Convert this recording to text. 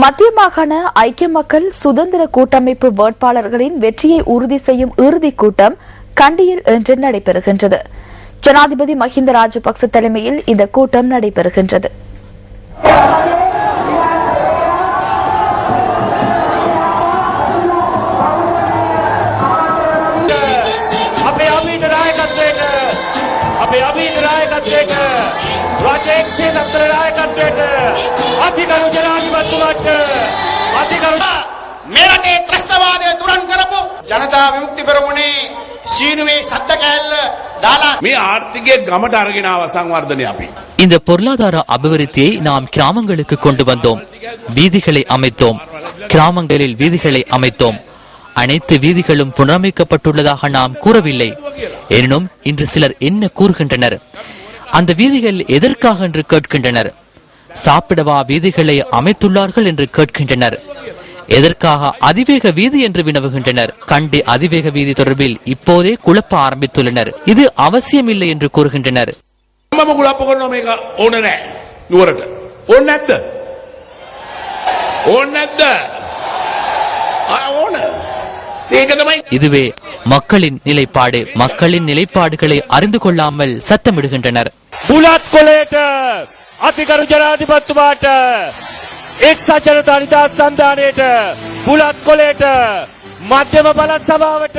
மத்திய மாகாண ஐக்கிய மக்கள் சுதந்திர கூட்டமைப்பு வேட்பாளர்களின் வெற்றியை உறுதி செய்யும் இறுதிக் கூட்டம் கண்டியில் இன்று நடைபெறுகின்றது. ஜனாதிபதி மஹிந்த ராஜபக்ச தலைமையில் இந்த கூட்டம் நடைபெறுகின்றது. राज्य අධිකරු ජනාධිපතිතුමාට අධිකරු මෙරටේ ත්‍රස්තවාදය තුරන් කරපු ජනතා විමුක්ති පෙරමුණේ සීනුවේ සද්ද කෑල්ල දාලා මේ ආර්ථිකය ගමට අරගෙනාව සංවර්ධනය අපි. இந்த பொருளாதார அபிவிருத்தியை நாம் கிராமங்களுக்கு கொண்டு வந்தோம் வீதிகளை அமைத்தோம் கிராமங்களில் வீதிகளை அமைத்தோம் அனைத்து வீதிகளும் புனரமைக்கப்பட்டுள்ளதாக நாம் கூறவில்லை எனினும் இன்று சிலர் என்ன கூறுகின்றனர் அந்த வீதிகள் எதற்காக என்று கேட்கின்றனர் சாப்பிடவா வீதிகளை அமைத்துள்ளார்கள் என்று கேட்கின்றனர். எதற்காக அதிவேக வீதி என்று வினவுகின்றனர்? கண்டி அதிவேக வீதி தொடர்பில் இப்போதே குழப்ப ஆரம்பித்துள்ளனர். இது அவசியமில்லை என்று கூறுகின்றனர். இதுவே மக்களின் நிலைப்பாடு. மக்களின் நிலைப்பாடுகளை அறிந்து கொள்ளாமல் சத்தமிடுகின்றனர். අධිකරු ජනාධිපතිතුමාට එක්සත් ජනතා නිදහස් සන්ධානයට බුලත් කොලේට මධ්‍යම බලත් සභාවට